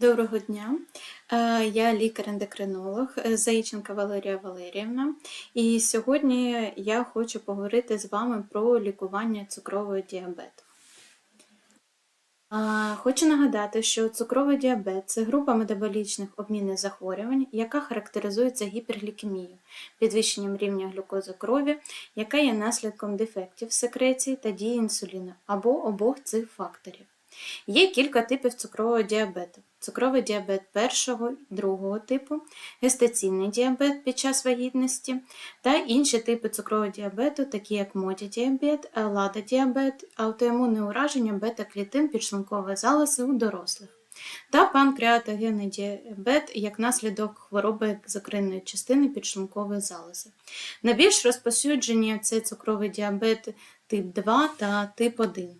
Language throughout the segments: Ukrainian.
Доброго дня, Е, я лікар-ендокринолог е, Заїченка Валерія Валеріївна. І сьогодні я хочу поговорити з вами про лікування цукрового діабету. Хочу нагадати, що цукровий діабет це група метаболічних обмінних захворювань, яка характеризується гіперглікемією, підвищенням рівня глюкози крові, яка є наслідком дефектів секреції та дії інсуліну або обох цих факторів. Є кілька типів цукрового діабету: цукровий діабет першого другого типу, гестаційний діабет під час вагітності та інші типи цукрового діабету, такі як модідіабет, ладодіабет, аутоімунне ураження бета-клітин підшлункової залози у дорослих. Та панкреатогенний діабет як наслідок хвороби екзокринної частини підшлункової залози. Найбільш розповсюджені це цукровий діабет тип 2 та тип 1.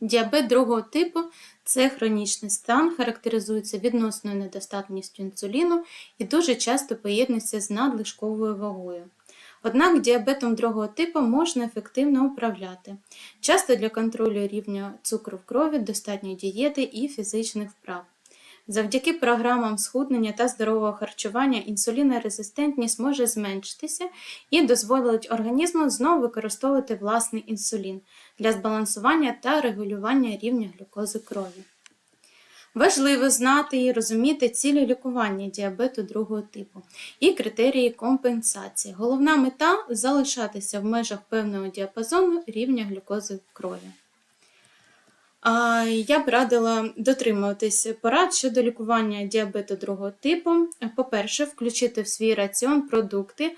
Діабет другого типу це хронічний стан, характеризується відносною недостатністю інсуліну і дуже часто поєднується з надлишковою вагою. Однак діабетом другого типу можна ефективно управляти. Часто для контролю рівня цукру в крові достатньо дієти і фізичних вправ. Завдяки програмам схуднення та здорового харчування інсулінорезистентність може зменшитися і дозволить організму знову використовувати власний інсулін для збалансування та регулювання рівня глюкози крові. Важливо знати і розуміти цілі лікування діабету другого типу і критерії компенсації. Головна мета залишатися в межах певного діапазону рівня глюкози крові. Я б радила дотримуватись порад щодо лікування діабету другого типу. По-перше, включити в свій раціон продукти,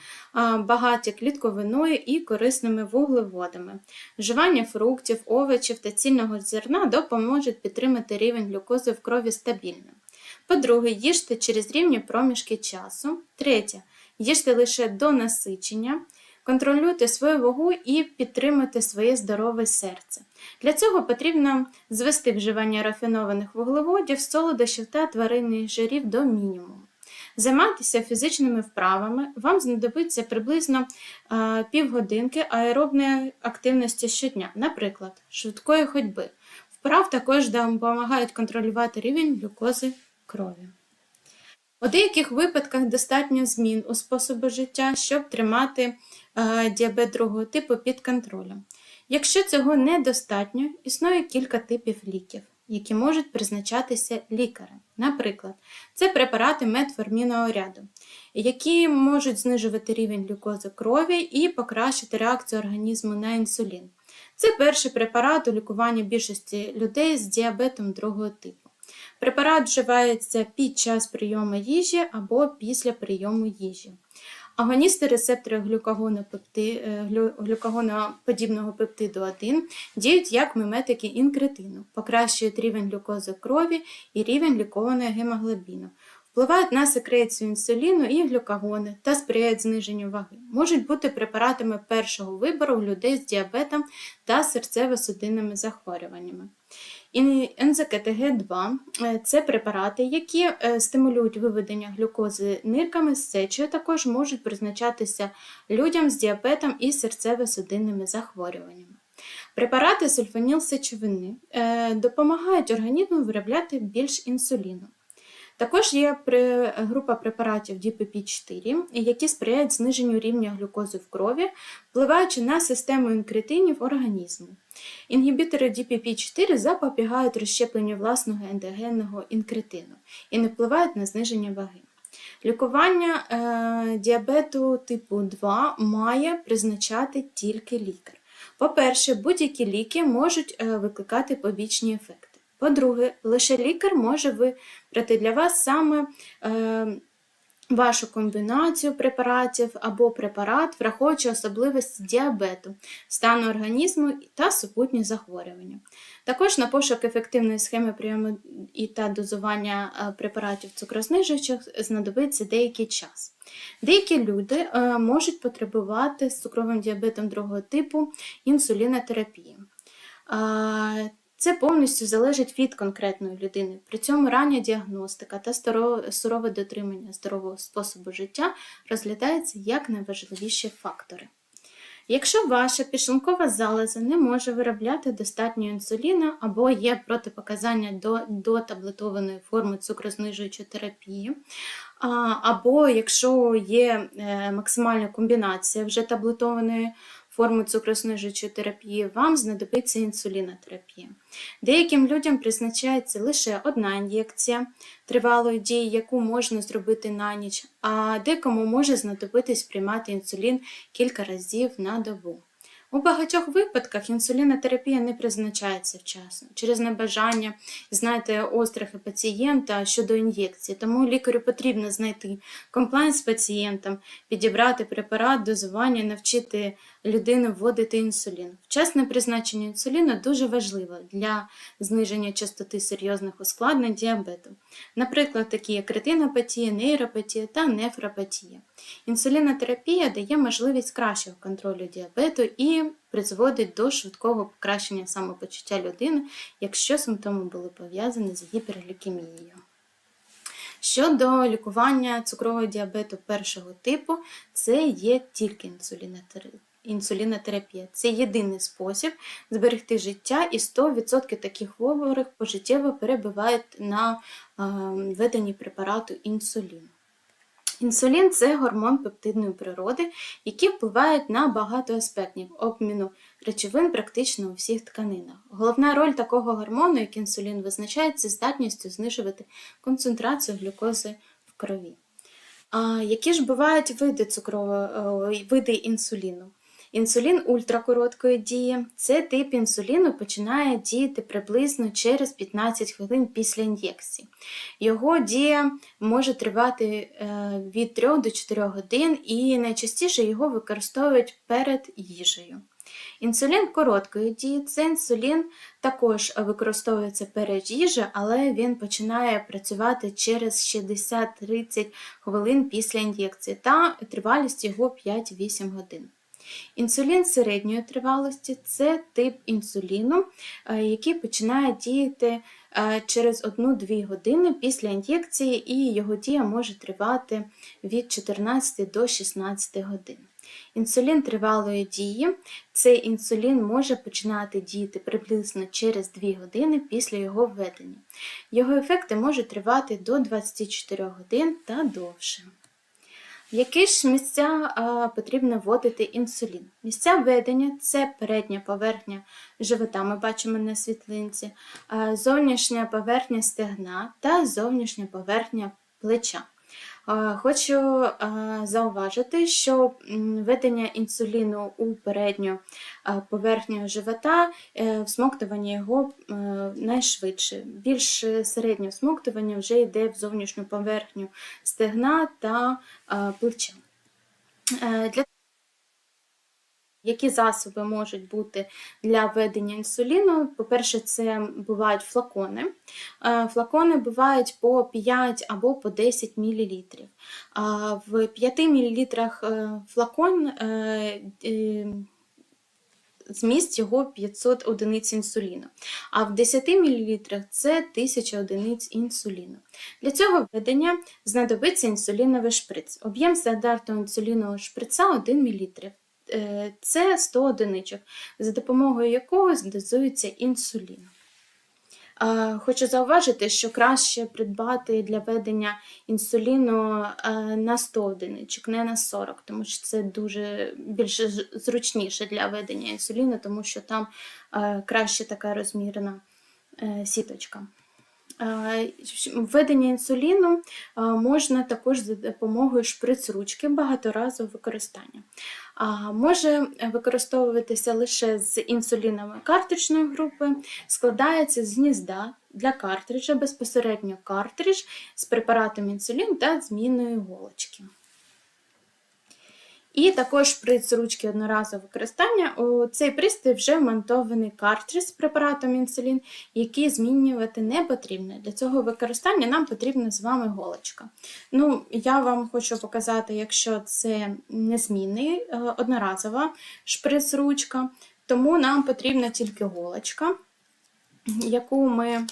багаті клітковиною і корисними вуглеводами. Вживання фруктів, овочів та цільного зерна допоможе підтримати рівень глюкози в крові стабільним. По-друге, їжте через рівні проміжки часу. Третє, їжте лише до насичення. Контролюйте свою вагу і підтримуйте своє здорове серце. Для цього потрібно звести вживання рафінованих вуглеводів, солодощів та тваринних жирів до мінімуму. Займатися фізичними вправами вам знадобиться приблизно а, півгодинки аеробної активності щодня, наприклад, швидкої ходьби. Вправ також допомагають контролювати рівень глюкози крові. У деяких випадках достатньо змін у способу життя, щоб тримати е, діабет другого типу під контролем. Якщо цього недостатньо, існує кілька типів ліків, які можуть призначатися лікарем. Наприклад, це препарати метформінового ряду, які можуть знижувати рівень глюкози крові і покращити реакцію організму на інсулін. Це перший препарат у лікуванні більшості людей з діабетом другого типу. Препарат вживається під час прийому їжі або після прийому їжі. Агоністи рецептори е, глюкагоноподібного пептиду 1 діють як миметики інкретину, покращують рівень глюкози крові і рівень лікованого гемоглобіну, впливають на секрецію інсуліну і глюкагони та сприяють зниженню ваги. Можуть бути препаратами першого вибору у людей з діабетом та серцево-судинними захворюваннями. НЗКТГ2 е, це препарати, які е, стимулюють виведення глюкози нирками з сечою, також можуть призначатися людям з діабетом і серцево-судинними захворюваннями. Препарати сульфанілсечовини е, допомагають організму виробляти більш інсуліну. Також є група препаратів DPP4, які сприяють зниженню рівня глюкози в крові, впливаючи на систему інкретинів організму. Інгібітори DPP4 запобігають розщепленню власного ендогенного інкретину і не впливають на зниження ваги. Лікування е, діабету типу 2 має призначати тільки лікар. По-перше, будь-які ліки можуть е, викликати побічні ефекти. По-друге, лише лікар може вибрати для вас саме е, вашу комбінацію препаратів або препарат, враховуючи особливості діабету, стану організму та супутні захворювання. Також на пошук ефективної схеми прийому і та дозування е, препаратів цукрознижуючих знадобиться деякий час. Деякі люди е, можуть потребувати з цукровим діабетом другого типу інсулінотерапії. Це повністю залежить від конкретної людини. При цьому рання діагностика та сурове дотримання здорового способу життя розглядається як найважливіші фактори. Якщо ваша підшлункова залоза не може виробляти достатньо інсуліну або є протипоказання до, до таблетованої форми цукрознижуючої терапії, або якщо є е, максимальна комбінація вже таблетованої форми цукрознижуючої терапії, вам знадобиться інсулінотерапія. Деяким людям призначається лише одна ін'єкція тривалої дії, яку можна зробити на ніч, а декому може знадобитись приймати інсулін кілька разів на добу. У багатьох випадках інсулінотерапія не призначається вчасно через небажання, знаєте, острахи пацієнта щодо ін'єкції. Тому лікарю потрібно знайти комплайн з пацієнтом, підібрати препарат, дозування, навчити людину вводити інсулін. Вчасне призначення інсуліну дуже важливо для зниження частоти серйозних ускладнень діабету. Наприклад, такі як ретинопатія, нейропатія та нефропатія. Інсулінотерапія дає можливість кращого контролю діабету і призводить до швидкого покращення самопочуття людини, якщо симптоми були пов'язані з гіперглікемією. Щодо лікування цукрового діабету першого типу, це є тільки інсулінотерапія. Інсулінотерапія це єдиний спосіб зберегти життя, і 100% таких хворих пожиттєво перебувають на е, введенні препарату інсуліну. Інсулін це гормон пептидної природи, який впливає на багато аспектів обміну речовин практично у всіх тканинах. Головна роль такого гормону, як інсулін, визначається здатністю знижувати концентрацію глюкози в крові. А які ж бувають види цукрового, види інсуліну? Інсулін ультракороткої дії. Це тип інсуліну починає діяти приблизно через 15 хвилин після ін'єкції. Його дія може тривати е, від 3 до 4 годин і найчастіше його використовують перед їжею. Інсулін короткої дії це інсулін також використовується перед їжею, але він починає працювати через 60-30 хвилин після ін'єкції та тривалість його 5-8 годин. Інсулін середньої тривалості це тип інсуліну, е, який починає діяти е, через 1-2 години після ін'єкції, і його дія може тривати від 14 до 16 годин. Інсулін тривалої дії, цей інсулін може починати діяти приблизно через 2 години після його введення. Його ефекти можуть тривати до 24 годин та довше. Які ж місця а, потрібно вводити інсулін? Місця введення це передня поверхня живота, ми бачимо на світлинці, а, зовнішня поверхня стегна та зовнішня поверхня плеча. Хочу зауважити, що введення інсуліну у передню поверхню живота, е, всмоктування його е, найшвидше. Більш середнє всмоктування вже йде в зовнішню поверхню стегна та плеча. Е, для які засоби можуть бути для введення інсуліну? По-перше, це бувають флакони. Е, флакони бувають по 5 або по 10 мл. В 5 мл флакон е, е, зміст його 500 одиниць інсуліну, а в 10 мл це 1000 одиниць інсуліну. Для цього введення знадобиться інсуліновий шприц. Об'єм стандартного інсулінового шприца 1 мл. Е, це 100 одиничок, за допомогою якого дозується інсулін. Хочу зауважити, що краще придбати для ведення інсуліну е, на 100 одиничок, не на 40, тому що це дуже більш зручніше для ведення інсуліну, тому що там е, краще така розмірена сіточка. Введення інсуліну можна також за допомогою шприц-ручки багаторазового використання. Може використовуватися лише з інсулінами картриджної групи, складається з гнізда для картриджа, безпосередньо картридж з препаратом інсулін та зміною голочки. І також при ручки одноразового використання у цей пристрій вже вмонтований картридж з препаратом інсулін, який змінювати не потрібно. Для цього використання нам потрібна з вами голочка. Ну, Я вам хочу показати, якщо це незмінний, е, одноразова шприц-ручка, тому нам потрібна тільки голочка, яку ми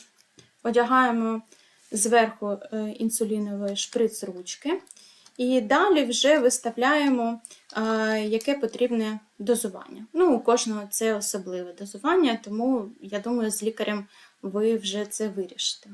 одягаємо зверху е, інсулінової шприц-ручки. І далі вже виставляємо, яке потрібне дозування. Ну, у кожного це особливе дозування, тому я думаю, з лікарем ви вже це вирішите.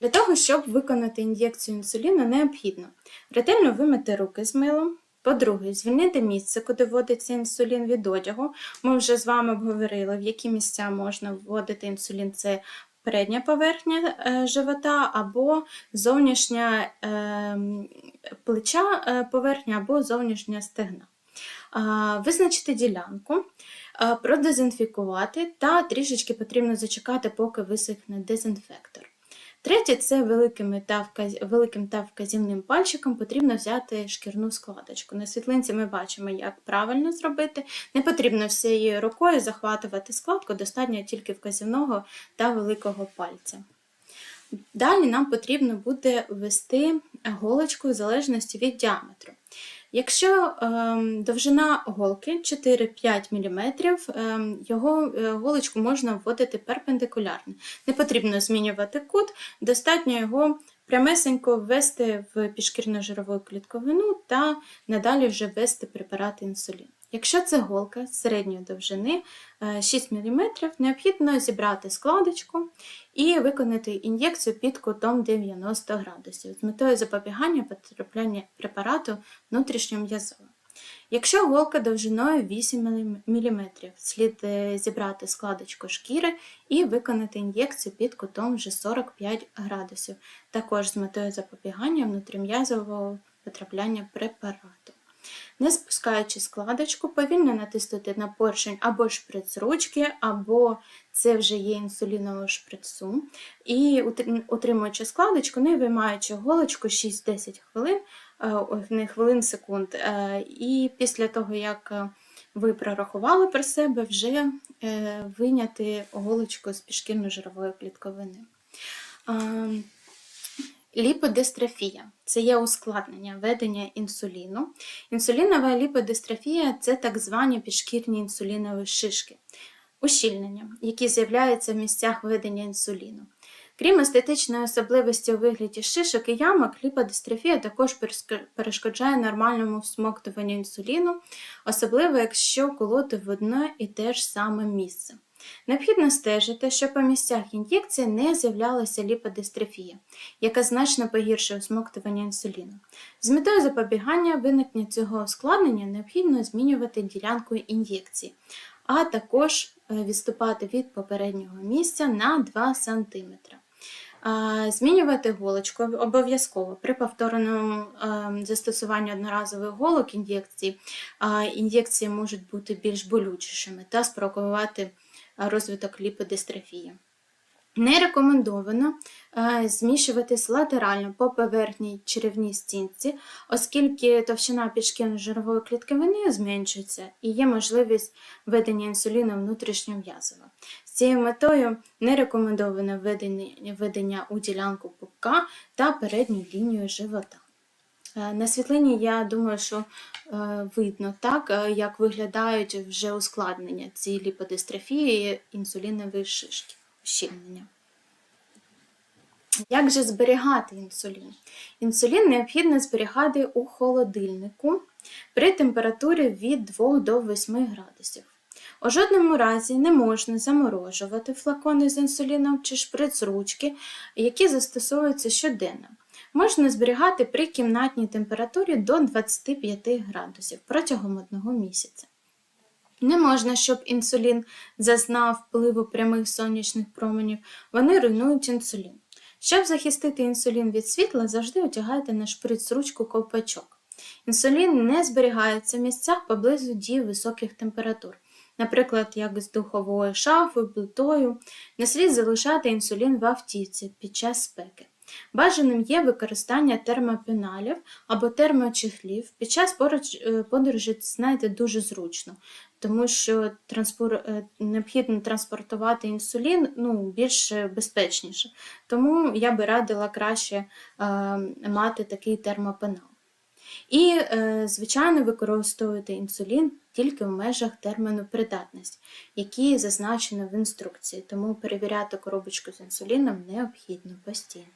Для того, щоб виконати ін'єкцію інсуліну, необхідно ретельно вимити руки з милом. По-друге, звільнити місце, куди вводиться інсулін від одягу. Ми вже з вами обговорили, в які місця можна вводити інсулін. Це передня поверхня е, живота або зовнішня е, плеча е, поверхня або зовнішня стегна. Визначити ділянку, продезінфікувати та трішечки потрібно зачекати, поки висихне дезінфектор. Третє це великими та великим та вказівним пальчиком потрібно взяти шкірну складочку. На світлинці ми бачимо, як правильно зробити. Не потрібно всією рукою захватувати складку, достатньо тільки вказівного та великого пальця. Далі нам потрібно буде ввести голочку в залежності від діаметру. Якщо е, довжина голки 4-5 мм, е, його е, голочку можна вводити перпендикулярно. Не потрібно змінювати кут, достатньо його прямесенько ввести в пішкірно-жирову клітковину та надалі вже ввести препарат інсулін. Якщо це голка середньої довжини 6 е, мм, необхідно зібрати складочку і виконати ін'єкцію під кутом 90 градусів з метою запобігання потрапляння препарату внутрішньом'язово. Якщо голка довжиною 8 мм, слід е, зібрати складочку шкіри і виконати ін'єкцію під кутом вже 45 градусів, також з метою запобігання внутрім'язового потрапляння препарату. Не спускаючи складочку, повільно натиснути на поршень або шприц ручки, або це вже є інсулінову шприцу. І утримуючи складочку, не виймаючи голочку 6-10 хвилин, е, не хвилин секунд. Е, і після того, як е, ви прорахували про себе, вже виняти голочку з пішкірно-жирової клітковини. Ліподистрофія це є ускладнення ведення інсуліну. Інсулінова ліподистрофія це так звані підшкірні інсулінові шишки, ущільнення, які з'являються в місцях ведення інсуліну. Крім естетичної особливості у вигляді шишок і ямок, ліподистрофія також перешкоджає нормальному всмоктуванню інсуліну, особливо якщо колоти в одне і те ж саме місце. Необхідно стежити, щоб по місцях ін'єкції не з'являлася ліподистрофія, яка значно погіршує усмоктування інсуліну. З метою запобігання виникнення цього ускладнення необхідно змінювати ділянку ін'єкції, а також е, відступати від попереднього місця на 2 см. Змінювати голочку обов'язково при повторному ем, застосуванні одноразових голок ін'єкцій, ін'єкції можуть бути більш болючішими та спровокувати розвиток ліподистрофії. Не рекомендовано змішуватись латерально по поверхній черевній стінці, оскільки товщина підшкірно-жирової клітковини зменшується і є можливість введення інсуліну внутрішньом'язово. З цією метою не рекомендовано введення у ділянку пупка та передню лінію живота. Е, на світлині, я думаю, що е, видно так, е, як виглядають вже ускладнення цієї ліподистрофії інсулінової шишки, ущільнення. Як же зберігати інсулін? Інсулін необхідно зберігати у холодильнику при температурі від 2 до 8 градусів. У жодному разі не можна заморожувати флакони з інсуліном чи шприц ручки, які застосовуються щоденно можна зберігати при кімнатній температурі до 25 градусів протягом одного місяця. Не можна, щоб інсулін зазнав впливу прямих сонячних променів, вони руйнують інсулін. Щоб захистити інсулін від світла, завжди одягайте на шприц ручку ковпачок. Інсулін не зберігається в місцях поблизу дії високих температур, наприклад, як з духовою шафою, плитою. Не слід залишати інсулін в автівці під час спеки. Бажаним є використання термопеналів або термочехлів. Під час е, подорожі знаєте, дуже зручно, тому що транспор... Е, необхідно транспортувати інсулін ну, більш безпечніше. Тому я би радила краще е, мати такий термопенал. І, е, звичайно, використовувати інсулін тільки в межах терміну придатності, який зазначено в інструкції, тому перевіряти коробочку з інсуліном необхідно постійно.